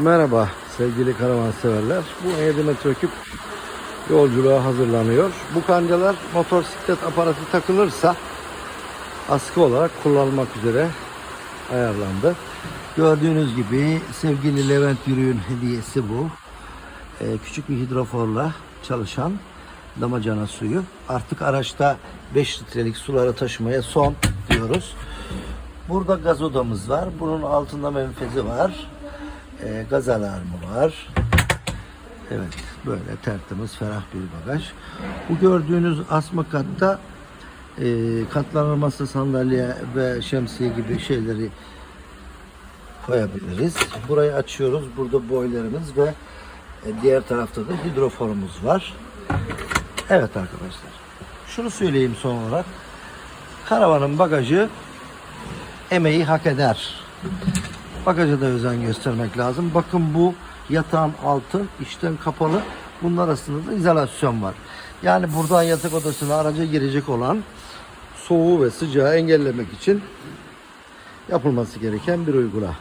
Merhaba sevgili karavanseverler. Bu 17 metre küp yolculuğa hazırlanıyor. Bu kancalar motosiklet aparatı takılırsa askı olarak kullanılmak üzere ayarlandı. Gördüğünüz gibi sevgili Levent Yürüyün hediyesi bu. Ee, küçük bir hidroforla çalışan damacana suyu. Artık araçta 5 litrelik suları taşımaya son diyoruz. Burada gaz odamız var. Bunun altında menfezi var. Ee, gaz alarmı var. Evet böyle tertemiz ferah bir bagaj. Bu gördüğünüz asma katta e, katlanır masa sandalye ve şemsiye gibi şeyleri koyabiliriz. Burayı açıyoruz. Burada boylarımız ve e, diğer tarafta da hidroforumuz var. Evet arkadaşlar. Şunu söyleyeyim son olarak. Karavanın bagajı emeği hak eder. Bagaja da özen göstermek lazım. Bakın bu yatağın altı içten kapalı. Bunun arasında da izolasyon var. Yani buradan yatak odasına araca girecek olan soğuğu ve sıcağı engellemek için yapılması gereken bir uygula.